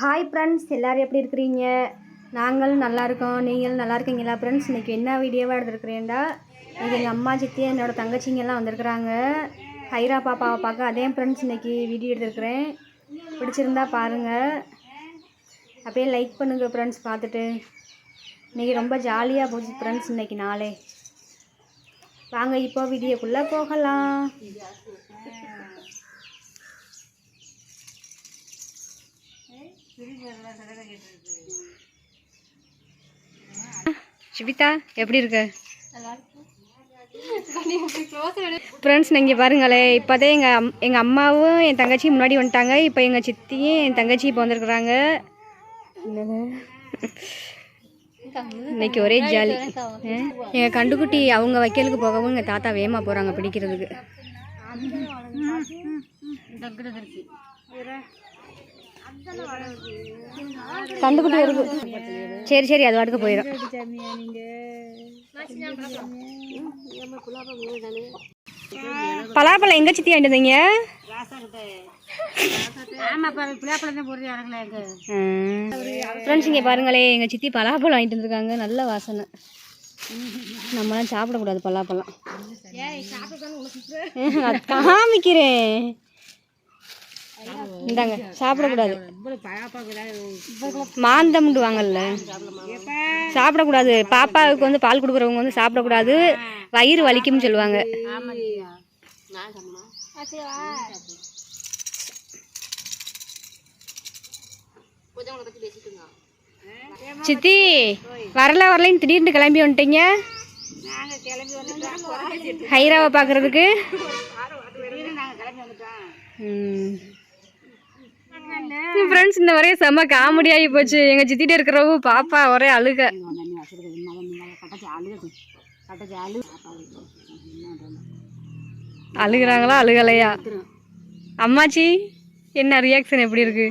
Hi friends எல்லோரும் எப்படி இருக்கிறீங்க? நாங்களும் நல்லா இருக்கோம். நீங்களும் நல்லா இருக்கீங்களா ஃப்ரெண்ட்ஸ் இன்றைக்கி என்ன வீடியோவாக எடுத்துருக்குறேன்டா இன்றைக்கி எங்கள் அம்மா சித்தி என்னோட தங்கச்சிங்கெல்லாம் வந்திருக்குறாங்க. ஹைரா பாப்பாவை பார்க்க அதே ஃப்ரெண்ட்ஸ் இன்றைக்கி வீடியோ எடுத்துருக்குறேன். பிடிச்சிருந்தா பாருங்கள் அப்படியே லைக் பண்ணுங்கள் ஃப்ரெண்ட்ஸ் பார்த்துட்டு. இன்றைக்கி ரொம்ப ஜாலியாக போச்சு ஃப்ரெண்ட்ஸ் இன்றைக்கி நாளே. வாங்க இப்போ வீடியோக்குள்ளே போகலாம். சிபிதா எப்படி இருக்க? ஃப்ரெண்ட்ஸ் நீங்கள் பாருங்களே இப்போதான் எங்கள் அம் எங்கள் அம்மாவும் என் தங்கச்சியும் முன்னாடி வந்துட்டாங்க. இப்போ எங்கள் சித்தியும் என் தங்கச்சி இப்போ வந்திருக்குறாங்க. இன்னைக்கு ஒரே ஜாலி எங்கள் கண்டுக்குட்டி அவங்க வைக்கலுக்கு போகவும் எங்கள் தாத்தா வேகமாக போகிறாங்க பிடிக்கிறதுக்கு. கண்டுக்குட்டி வருது சரி சரி அது வாட்டுக்கு போயிடும் பலாப்பழம் எங்க சித்தி வாங்கிட்டு வந்தீங்க? ஃப்ரெண்ட்ஸ் இங்கே பாருங்களே எங்கள் சித்தி பலாப்பழம் வாங்கிட்டு வந்திருக்காங்க. நல்ல வாசனை. நம்மளாம் சாப்பிடக்கூடாது பலாப்பழம். காமிக்கிறேன். இந்தாங்க சாப்பிடக்கூடாது. மாந்தம்ண்டு வாங்கல்ல சாப்பிடக்கூடாது. பாப்பாவுக்கு வந்து பால் கொடுக்குறவங்க வந்து சாப்பிடக்கூடாது. வயிறு வலிக்கும்னு சொல்லுவாங்க. சித்தி வரல வரலைன்னு திடீர்னு கிளம்பி வந்துட்டீங்க? ஹைராவை பார்க்கறதுக்கு? ஃப்ரெண்ட்ஸ் இந்த வரைய செம்ம காமெடி ஆகி போச்சு. எங்க சித்திட்ட இருக்கிறவங்க பாப்பா ஒரே அழுக. அழுகுறாங்களா? அழுகலையா? அம்மாச்சி என்ன ரியாக்ஷன் எப்படி இருக்கு?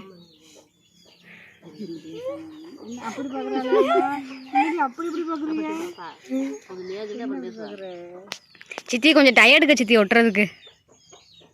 சித்தி கொஞ்சம் டயர்டுக்கு சித்தி ஒட்டுறதுக்கு.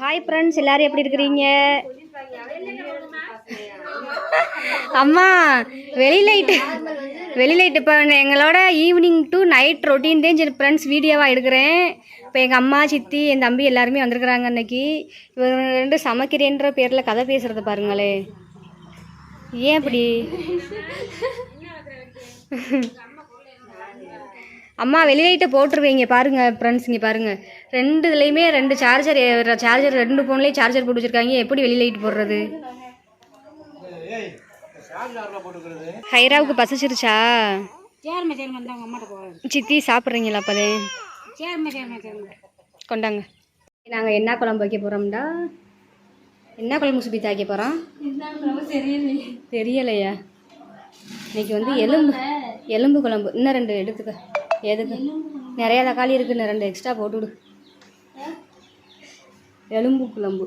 ஹாய் ஃப்ரெண்ட்ஸ் எல்லாரும் எப்படி இருக்கிறீங்க? அம்மா வெளி லைட்டு வெளி லைட் இப்போ எங்களோட ஈவினிங் டு நைட் ரொட்டீன் தான் சரி ஃப்ரெண்ட்ஸ் வீடியோவாக எடுக்கிறேன். இப்போ எங்கள் அம்மா சித்தி என் தம்பி எல்லாருமே வந்திருக்கிறாங்க அன்னைக்கு. இவங்க ரெண்டு சமைக்கிறேன்ற பேரில் கதை பேசுகிறத பாருங்களே ஏன் அப்படி? அம்மா வெளியிட்ட போட்டிருக்கீங்க பாருங்க ஃப்ரெண்ட்ஸ் இங்கே பாருங்க. ரெண்டு இதுலேயுமே ரெண்டு சார்ஜர் சார்ஜர் ரெண்டு ஃபோன்லேயும் சார்ஜர் போட்டு வச்சுருக்காங்க. எப்படி வெளி லைட் போடுறது? ஹைராவுக்கு பசிச்சிருச்சா? சித்தி சாப்பிட்றீங்களா அப்போதே? கொண்டாங்க. நாங்கள் என்ன குழம்பு வைக்க போகிறோம்டா என்ன குழம்பு சுபி தாக்க போகிறோம் தெரியலையா. இன்னைக்கு வந்து எலும்பு எலும்பு குழம்பு. இன்னும் ரெண்டு எடுத்துக்க. எதுக்கு நிறையா தக்காளி இருக்குன்னு ரெண்டு எக்ஸ்ட்ரா போட்டுவிடு. எலும்பு குழம்பு.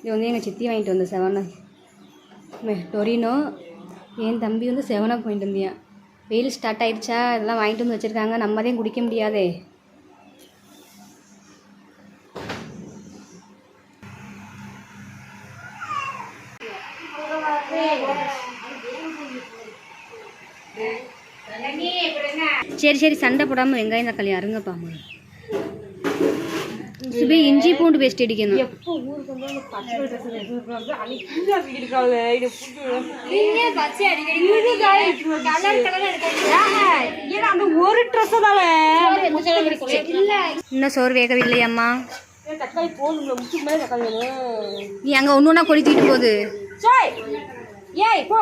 இது வந்து எங்கள் சித்தி வாங்கிட்டு வந்த செவனை. டொரினோ என் தம்பி வந்து செவனாக போயிட்டு வந்தியான் வெயில் ஸ்டார்ட் ஆயிடுச்சா? இதெல்லாம் வாங்கிட்டு வந்து வச்சுருக்காங்க. நம்ம தான் குடிக்க முடியாதே. சரி சரி சண்டை போடாமல் வெங்காயம் தக்காளி அருங்கப்பா முதல்ல. சுபி இஞ்சி பூண்டு பேஸ்ட் அடிக்கணும். அந்த ஒரு ட்ரெஸ் தானே. இன்னும் சோறு வேகவில்லையம்மா தக்காளி போதுங்களா முக்கிய மேலே தக்காளி நீ அங்கே ஒன்றா கொளுத்திட்டு போகுது ஏய் போ.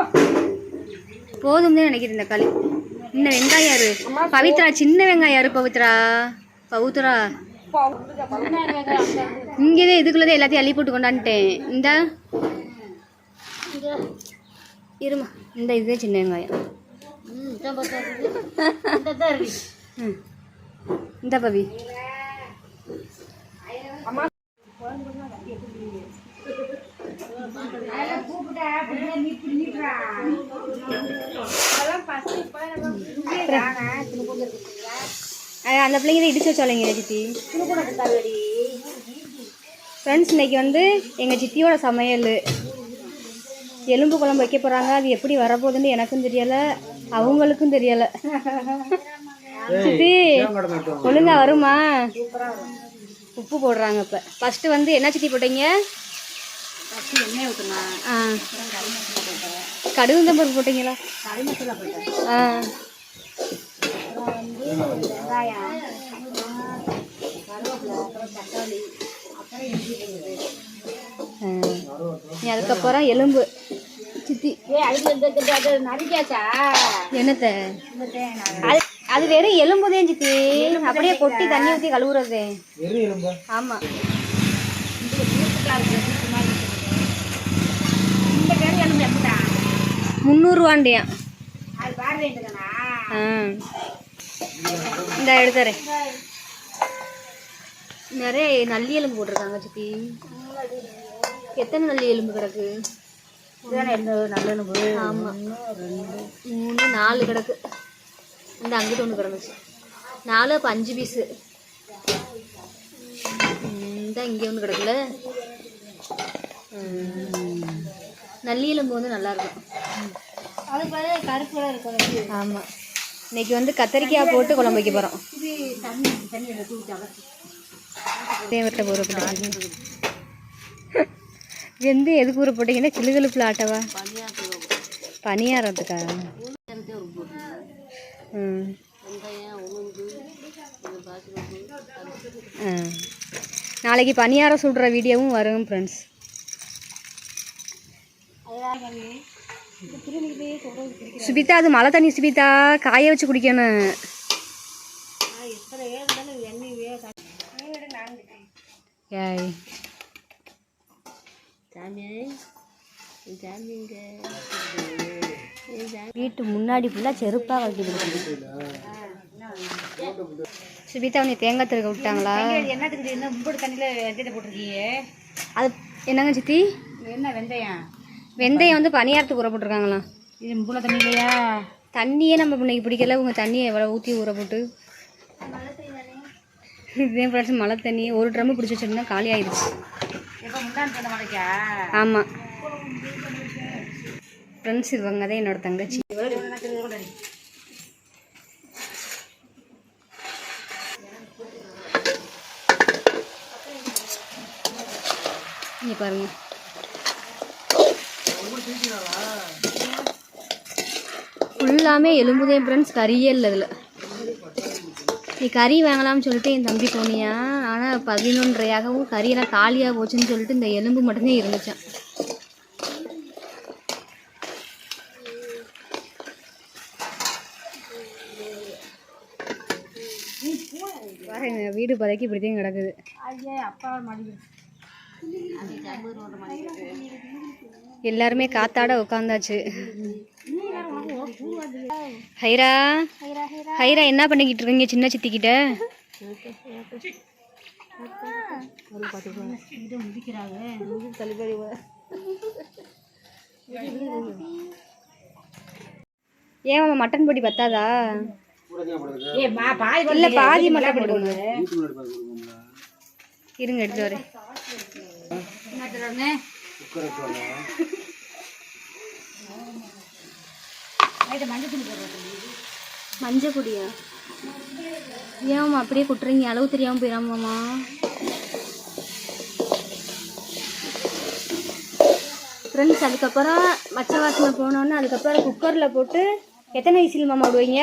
போதும் தான் நினைக்கிறேன் இந்த இன்னும் வெங்காயம் யாரு பவித்ரா சின்ன வெங்காயம் யாரு பவித்ரா. பவித்ரா. இங்கேதான் இதுக்குள்ளதே எல்லாத்தையும் அள்ளி போட்டு கொண்டாந்துட்டேன். இந்த? இருமா. இந்த இதுதான் சின்ன வெங்காயம். ம் இந்த பவி. அந்த பிள்ளைங்க இடிச்சு வச்சாலைங்க சித்தி. ஃப்ரெண்ட்ஸ் இன்னைக்கு வந்து எங்கள் சித்தியோட சமையல். எலும்பு குழம்பு வைக்க போகிறாங்க அது எப்படி வரப்போகுதுன்னு எனக்கும் தெரியலை அவங்களுக்கும் தெரியலை. சித்தி ஒழுங்கா வருமா? உப்பு போடுறாங்க இப்போ. ஃபஸ்ட்டு வந்து என்ன சித்தி போட்டீங்க? எண்ணெய் ஊற்றுனா ஆ. கடுகு தம்பருக்கு போட்டீங்களா? ஆ. வெங்காயம் கருவேப்பிலை அப்புறம் தக்காளி அப்புறம் இஞ்சி பூண்டு ஆ. நீ அதுக்கப்புறம் எலும்பு சித்தி என்னத்த? அது அது வெறும் எலும்புதே சித்தி. அப்படியே கொட்டி தண்ணி ஊற்றி கழுவுறதே. ஆமாம் இந்த பேர் எலும்பு எப்படா முந்நூறுவாண்டியா அது பார் வேண்டுங்கண்ணா ஆ. இந்த எடுத்துறேன் நிறைய நல்லி எலும்பு போட்டிருக்காங்க சித்தி. எத்தனை நல்லி எலும்பு கிடக்கு? நல்ல எலும்பு? ஆமாம் மூணு நாலு கிடக்கு. இந்த அங்கிட்டு ஒன்று கிடந்துச்சு. நாலு அப்போ அஞ்சு பீஸு இந்த இங்கே ஒன்று கிடக்குல. நல்லி எலும்பு வந்து நல்லா இருக்கும். அது கருப்பு ஆமாம் இன்னைக்கு வந்து கத்தரிக்காய் போட்டு குழம்பு வைக்க போகிறோம் தேவட்ட ஊற வெந்து எதுக்கு ஊற போட்டீங்கன்னா கிளுகிழுப்பில் ஆட்டவா? பனியாரத்துக்கா ம். நாளைக்கு பனியாரம் சுடுற வீடியோவும் வரும் ஃப்ரெண்ட்ஸ் சுபிதா அது மழை தண்ணி சுபிதா. காய வச்சு குடிக்கணும். ஏய். வீட்டு முன்னாடி ஃபுல்லாக செருப்பாக வைக்கிது சுபிதா உன்னை தேங்காய் திருக்க விட்டாங்களா? என்னத்துக்கு என்ன முப்பது தண்ணியில் போட்டிருக்கீங்க? அது என்னங்க சித்தி? என்ன வெந்தயம்? வெந்தயம் வந்து பணியாரத்துக்கு ஊற போட்டிருக்காங்களாம் இது முப்பது தண்ணி இல்லையா தண்ணியே நம்ம இன்னைக்கு பிடிக்கல உங்கள் தண்ணியை எவ்வளோ ஊற்றி ஊற போட்டு? இதே பிரச்சனை மழை தண்ணி. ஒரு ட்ரம்மு பிடிச்சி வச்சிருந்தா காலி ஆயிடுச்சு. ஆமாம் ஃப்ரெண்ட்ஸ் இவங்க தான் என்னோட தங்கச்சி. இங்கே பாருங்க. ஃபுல்லாமே எலும்புதே ஃப்ரெண்ட்ஸ் கறியே இல்லை இதில். நீ கறி வாங்கலாம்னு சொல்லிட்டு என் தம்பி போனியா? ஆனால் பதினொன்றையாகவும் கறியெல்லாம் காலியாக போச்சுன்னு சொல்லிட்டு இந்த எலும்பு மட்டும்தான் இருந்துச்சான் பாருங்க வீடு பதக்கி இப்படிதான் கிடக்குது. ஐயே அப்பா மடி எல்லாருமே காத்தாட உட்காந்தாச்சு ஹைரா ஹைரா என்ன பண்ணிக்கிட்டு இருக்கீங்க சின்ன சித்திக்கிட்ட? ஏன் மட்டன் பொடி பத்தாதா? ஏ இல்ல பாதி மட்டும் போடுங்க. இருங்க எடுத்து வரேன். மஞ்சள் பொடியா ஏன்மா அப்படியே குட்டுறீங்க? அளவு தெரியாம போயிடாமாம்மா. ஃப்ரெண்ட்ஸ் அதுக்கப்புறம் மச்ச வாசனை போனோன்னே அதுக்கப்புறம் குக்கரில் போட்டு எத்தனை விசில் மாமா விடுவீங்க?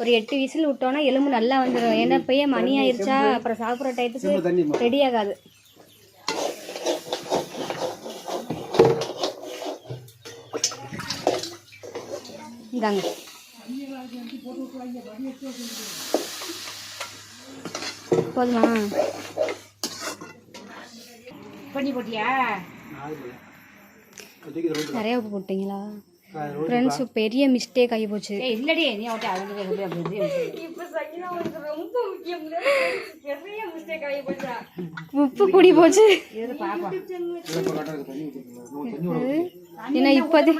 ஒரு எட்டு விசில் விட்டோன்னா எலும்பு நல்லா வந்துடும் ஏன்னா இப்பயே மணி ஆயிருச்சா? அப்புறம் சாப்பிட்ற டயத்துக்கு ரெடி ஆகாது. இந்தாங்க. போதுமா? பண்ணி போட்டியா? நிறைய உப்பு போட்டீங்களா? ஃப்ரெண்ட்ஸ் பெரிய மிஸ்டேக் ஆகி போச்சு. ஏய் இல்லடி நீ அவட்ட அவங்க அப்படி அப்படி ரொம்ப முக்கியம் பெரிய மிஸ்டேக் ஆகி போச்சா? உப்பு கூடி போச்சு. ஏன்னா இப்போது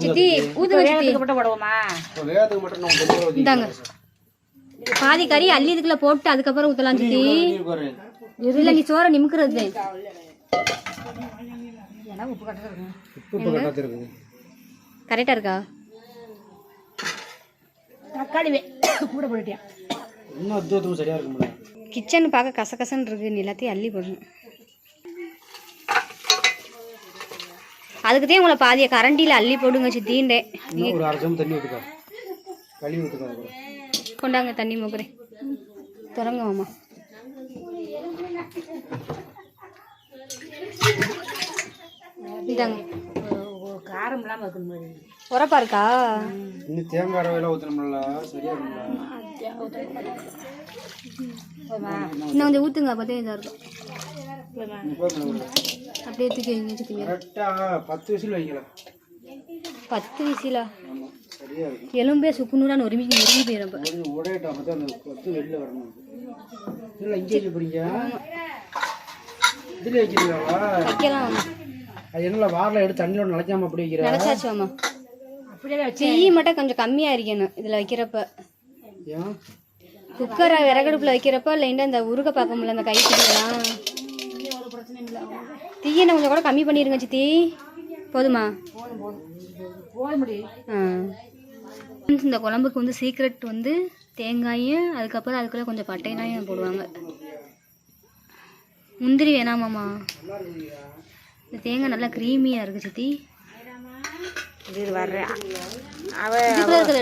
சித்தி ஊற்றி இந்தாங்க. பாதி கறி அள்ளி இதுக்குள்ள போட்டு அதுக்கப்புறம் ஊற்றலாம் சித்தி. இல்லை நீ சோறை நிமிக்கிறது. கரெக்டாக இருக்கா? தக்காளி வே- கூட போயிட்டேன் இன்னும் சரியா இருக்க முடியல கிச்சன் பார்க்க கசகசன்னு இருக்கு. எல்லாத்தையும் அள்ளி போடணும். அதுக்கு தான் உங்களை பாதியை கரண்டியில் அள்ளி போடுங்க சித்தின்றே இன்னும் ஒரு அரை சம் தண்ணி ஊற்றுக்கா கழுவி ஊற்றுக்கா கூட கொண்டாங்க தண்ணி மோக்குறேன் திறங்க மாமா. இதாங்க காரம் இல்லாம இருக்கணும் உரப்பா இருக்கா இன்னும் தேங்காய் சரியா கொஞ்சம் ஊற்றுங்க அப்போ தான் இதாக இருக்கும். அப்படியே தூக்கி வைங்க வச்சுக்கோங்க கரெக்டாக பத்து விசில் வைக்கலாம் பத்து விசிலா? ஆமாம் எலும்பே சுக்குநூறான நொறுமி நொறுமி போயிடும் இப்போ கொஞ்சம் உடையட்டா அப்போ அந்த கொத்து வெளில வரணும். இல்லை இங்கே வச்சு போறீங்க இதில் வச்சிருக்காவா வைக்கலாம் அது என்னல வாரில் எடுத்து தண்ணியோட நினைக்காம அப்படி வைக்கிற? நினச்சாச்சு மாமா அப்படியே வச்சு தீ மட்டும் கொஞ்சம் கம்மியாக இருக்கணும் இதில் வைக்கிறப்ப. ஏன்? குக்கரை விறகடுப்பில் வைக்கிறப்ப லைட்டாக இந்த உருக பார்க்க முடியல அந்த கை தீயனை கொஞ்சம் கூட கம்மி பண்ணிடுங்க சித்தி. போதுமா? இந்த குழம்புக்கு வந்து சீக்ரெட் வந்து தேங்காயும் அதுக்கப்புறம் அதுக்குள்ளே கொஞ்சம் பட்டைனாயும் போடுவாங்க. முந்திரி வேணாமாம்மா இந்த தேங்காய் நல்லா க்ரீமியாக இருக்குது சித்தி. இது வர்றேன்.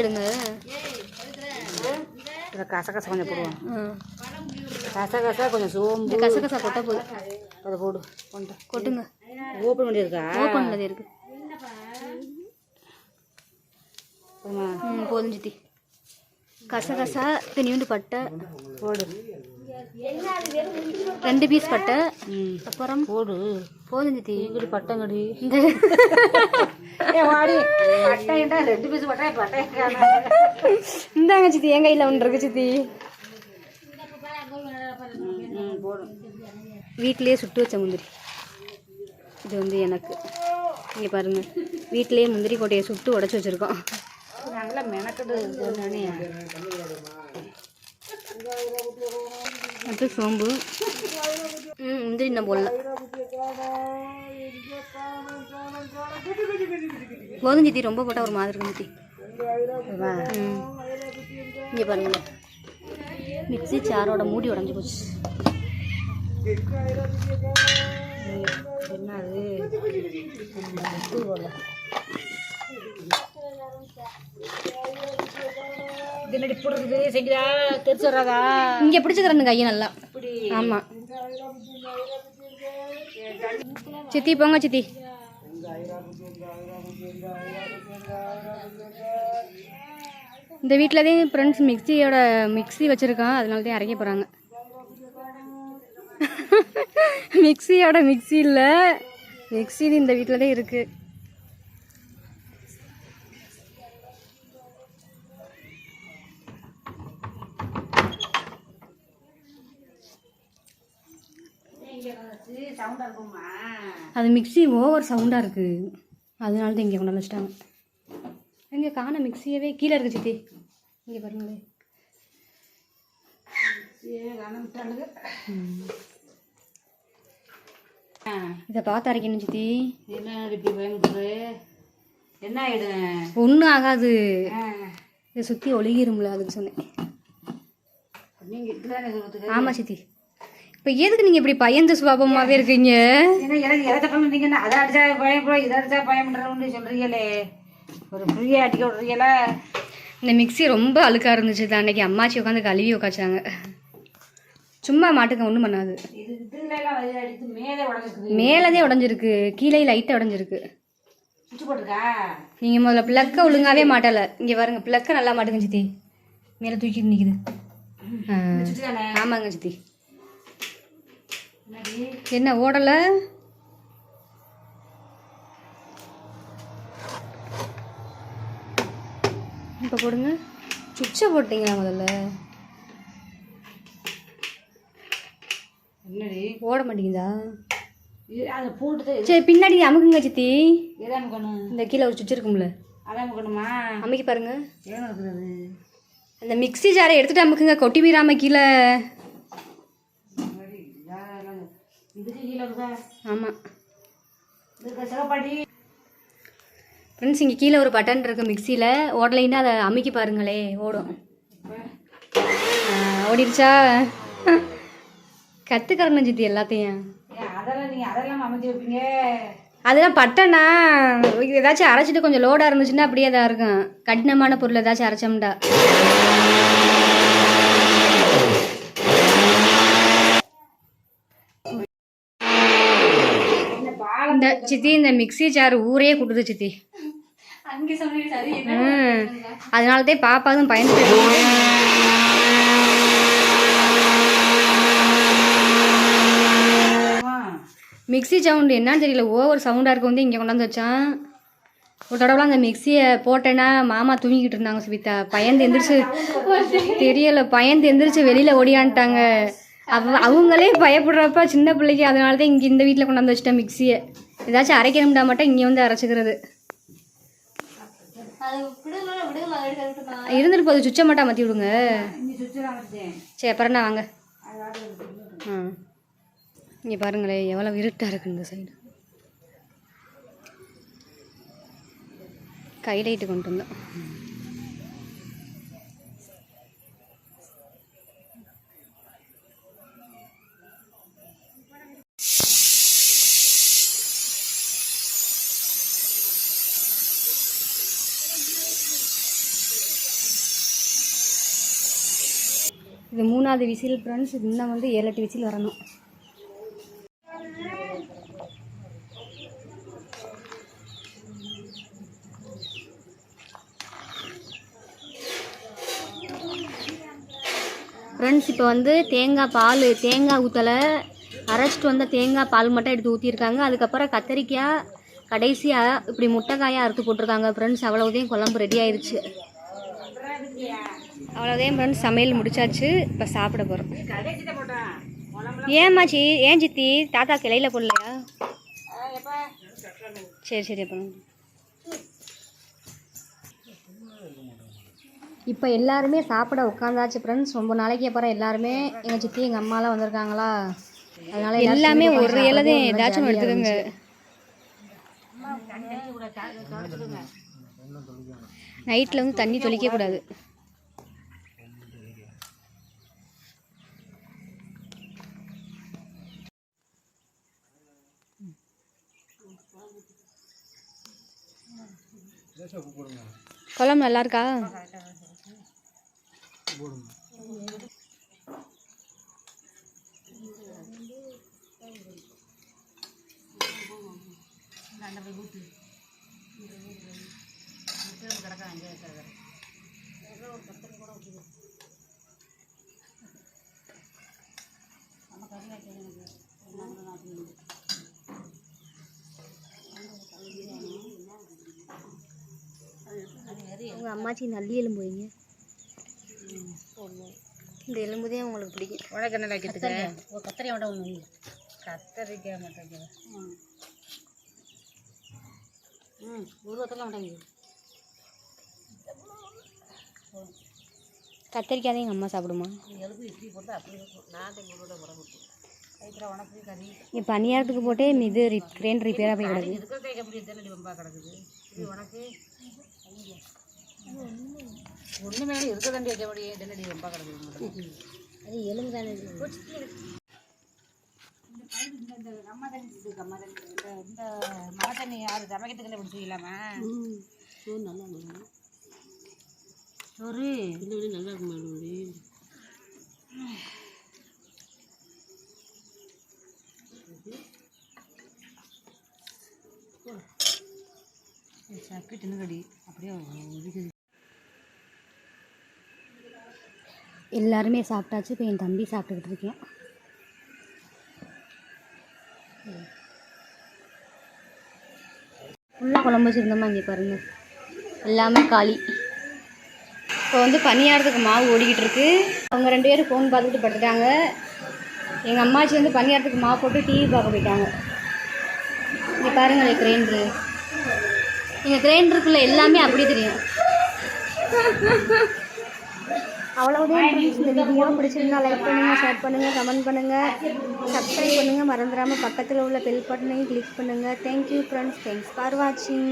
எடுங்க. கசகசை கொஞ்சம் போடுவோம். கசகசா கொஞ்சம் சோம்பு. கசகசா கொட்டை போதும். அதை போடு. கொண்டு. கொட்டுங்க. ஓப்பன் பண்ணியிருக்கா? ஓப்பனில் இருக்கு. போதுமா? ம் போதும் சித்தி. கசகசா தனியுண்டு பட்டை போடு. ரெண்டு பீஸ் பட்டை ம். அப்புறம் போடு. போதும் சித்தி. இங்கிட்டு பட்டங்கடி. இந்த ரெண்டு பீஸ் பட்டை பட்டை இந்தாங்க சித்தி என் கையில் ஒன்று இருக்கு சித்தி. போடும் வீட்டிலேயே சுட்டு வச்ச முந்திரி. இது வந்து எனக்கு. இங்கே பாருங்க. வீட்டிலேயே முந்திரி கொட்டையை சுட்டு உடச்சி வச்சுருக்கோம். நல்லா மெனக்கெட்டு அடுத்து சோம்பு. ம் முந்திரி இன்னும் போடல. போதும் சித்தி ரொம்ப போட்டால் ஒரு மாதிரி இருக்கும் சித்தி. ம். இங்கே பாருங்களேன் மிக்ஸி சாரோட மூடி உடஞ்சி போச்சு. என்ன அது இது என்னடி போடுறது? செஞ்சா தெரிச்சு வராதா? இங்கே பிடிச்சிக்கிறேன் கையை நல்லா. ஆமாம் சித்தி போங்க சித்தி. இந்த வீட்டில் தான் ஃப்ரெண்ட்ஸ் மிக்சியோட மிக்ஸி வச்சுருக்கான். அதனால தான் அரைக்க போகிறாங்க மிக்சியோட மிக்ஸி இல்லை. மிக்ஸி இந்த வீட்டில் தான் இருக்குது அது மிக்ஸி ஓவர் சவுண்டாக இருக்குது அதனால தான் இங்கே கொண்டாந்து வச்சிட்டாங்க. எங்கே காண மிக்ஸியவே கீழே இருக்கு சித்தி. இங்கே பாருங்களேன் இதை பார்த்து அரைக்கணும் சித்தி. என்ன இப்படி பயன்படுறது என்ன ஆயிடும் ஒன்றும் ஆகாது. இதை சுற்றி ஒழுகிரும்ல அதுக்கு சொன்னேன். நீங்க இப்படிதானே சொல்றதுக்கு ஆமாம் சித்தி. இப்போ எதுக்கு நீங்கள் இப்படி பயந்து சுபாவமாகவே இருக்கீங்க? ஏன்னா எனக்கு எதை தப்பு பண்ணீங்கன்னா அதை அடிச்சா பயப்படும் இதை அடிச்சா பயப்படுறோம்னு சொல்றீங்களே. ஒரு ஃப்ரீயா அடிக்க விடுறீங்களா? இந்த மிக்ஸி ரொம்ப அழுக்காக இருந்துச்சு. தான் அன்னைக்கு அம்மாச்சி உட்காந்து கழுவி உக்காச்சாங்க. சும்மா மாட்டுக்க ஒன்றும் பண்ணாது. மேலதே உடஞ்சிருக்கு கீழே லைட்டாக உடஞ்சிருக்கு. நீங்கள் முதல்ல ப்ளக்கை ஒழுங்காவே மாட்டலை. இங்கே பாருங்க ப்ளக்கை நல்லா மாட்டுங்க சித்தி. மேலே தூக்கிட்டு நிற்குது ஆமாங்க சித்தி. என்ன ஓடலை? இப்போ போடுங்க. சுவிட்சை போட்டிங்களா முதல்ல? என்னடி? ஓட மாட்டேங்குதா? அதை போட்டு சரி பின்னாடி அமுக்குங்க சித்தி. எதை அமுக்கணும்? இந்த கீழே ஒரு சுவிட்ச் இருக்கும்ல. அதை அமுக்கணுமா? அமைக்கி பாருங்க. ஏன் இருக்குது அந்த மிக்ஸி ஜாரை எடுத்துட்டு அமுக்குங்க கொட்டி மீறாம கீழே. ஆமாம் ஃப்ரெண்ட்ஸ் இங்கே கீழே ஒரு பட்டன் இருக்குது மிக்சியில் ஓடலைன்னா அதை அமுக்கி பாருங்களே ஓடும். ஓடிடுச்சா கற்றுக்கறணும் சித்தி எல்லாத்தையும். அதெல்லாம் நீங்கள் அதெல்லாம் அமைச்சு வைப்பீங்க அதெல்லாம் பட்டனா ஏதாச்சும் அரைச்சிட்டு கொஞ்சம் லோடாக இருந்துச்சுன்னா அப்படியே தான் இருக்கும். கடினமான பொருள் ஏதாச்சும் அரைச்சோம்டா. இந்த சித்தி இந்த மிக்ஸி ஜார் ஊரே கூட்டுது சித்தி ம். அதனால தான் மிக்ஸி சவுண்டு. என்னன்னு தெரியல. ஓவர் சவுண்டாக இருக்க வந்து இங்கே கொண்டாந்து வச்சான் ஒரு தடவை அந்த மிக்சியை போட்டேன்னா மாமா தூங்கிக்கிட்டு இருந்தாங்க சுபிதா பயந்து எந்திரிச்சு தெரியல. பயந்து எந்திரிச்சு வெளியில் ஓடியான்ட்டாங்க. அவ அவங்களே பயப்படுறப்ப சின்ன பிள்ளைக்கு அதனால தான் இங்கே இந்த வீட்டில் கொண்டாந்து வச்சுட்டேன் மிக்சியை ஏதாச்சும் அரைக்கணும்டா மட்டும் இங்கே வந்து அரைச்சிக்கிறது. இருந்துட்டு போகுது. சுவிட்சை மட்டும் மாற்றி விடுங்க. சரி அப்புறம் வாங்க. ஆ இங்கே பாருங்களேன் எவ்வளோ இருட்டாக இருக்கு இந்த சைடு கைலைட்டு கொண்டு வந்தோம். இது மூணாவது விசில் ஃப்ரெண்ட்ஸ் இன்னும் வந்து ஏழு எட்டு விசில் வரணும். ஃப்ரெண்ட்ஸ் இப்போ வந்து தேங்காய் பால் தேங்காய் ஊற்றலை அரைச்சிட்டு வந்த தேங்காய் பால் மட்டும் எடுத்து ஊற்றிருக்காங்க அதுக்கப்புறம் கத்தரிக்காய் கடைசியாக இப்படி முட்டைக்காயாக அறுத்து போட்டிருக்காங்க. ஃப்ரெண்ட்ஸ் அவ்வளோதையும் குழம்பு ரெடி ஆயிடுச்சு அவ்வளோதையும் ஃப்ரெண்ட்ஸ் சமையல் முடிச்சாச்சு. இப்போ சாப்பிட போகிறோம் ஏமாச்சி ஏன் சித்தி தாத்தா கிளையில போடலையா? சரி சரி அப்புறம். இப்போ எல்லாருமே சாப்பிட உட்காந்தாச்சு ஃப்ரெண்ட்ஸ் ரொம்ப நாளைக்கு அப்புறம் எல்லாருமே எங்கள் சித்தி எங்கள் அம்மாலாம் வந்திருக்காங்களா? அதனால எல்லாமே ஒரு இலதையும் ஏதாச்சும் எடுத்துக்கோங்க. நைட்டில் வந்து தண்ணி தொளிக்க கூடாது. குழம்பு நல்லா இருக்கா? உங்கள் அம்மாச்சி நல்லி எலும்பு வைங்க இந்த எலும்பு தான் உங்களுக்கு பிடிக்கும். உனக்கு என்ன வைக்கிறதுக்கு கத்திரிக்காய். மட்டும் ஒன்று கத்தரிக்காய் மட்டும் ம் உருவத்தெல்லாம் மாட்டேங்குது கத்திரிக்காய் எங்கள் அம்மா சாப்பிடுமா? எலும்பு இட்லி போட்டு அப்படி இருக்கும் நான் உங்களோட உடம்பு இப்போ பணியாரத்துக்கு போட்டே இது கிரைண்ட் ரிப்பேராக போய் கிடக்கு இருக்கிறதே எப்படி தென்னடி வம்பா கிடக்குது இது உனக்கு ஒன்று மேலே இருக்க தண்டி வைக்க முடியும் தென்னடி வம்பா கிடக்குது அது எலும்பு தானே இந்த தண்ணி தண்ணி இந்த இந்த மழை தண்ணி யார்? சமைக்கிறதுக்குள்ள இப்படி செய்யலாமா சோறு. நல்லா இருக்கும் சக்கி தின்னுகடி அப்படியே எல்லாருமே சாப்பிட்டாச்சு. இப்போ என் தம்பி சாப்பிட்டுக்கிட்டு இருக்கேன். ஃபுல்லாக குழம்பு வச்சுருந்தோமா இங்கே பாருங்க. எல்லாமே காலி. இப்போ வந்து பணியாரத்துக்கு மாவு ஓடிக்கிட்டு இருக்கு. அவங்க ரெண்டு பேரும் ஃபோன் பார்த்துட்டு படுத்துட்டாங்க. எங்கள் அம்மாச்சி வந்து பணியாரத்துக்கு மாவு போட்டு டிவி பார்க்க போயிட்டாங்க. இங்கே பாருங்களேன் கிரைண்டரு எங்கள் கிரைண்டருக்குள்ள எல்லாமே அப்படி தெரியும். அவ்வளவுதான் friends. இந்த வீடியோ பிடிச்சிருந்தா லைக் பண்ணுங்கள் ஷேர் பண்ணுங்கள் கமெண்ட் பண்ணுங்கள் சப்ஸ்கிரைப் பண்ணுங்கள் மறந்துடாமல் பக்கத்தில் உள்ள பெல் பட்டனையும் கிளிக் பண்ணுங்கள் தேங்க்யூ ஃப்ரெண்ட்ஸ் தேங்க்ஸ் ஃபார் வாட்சிங்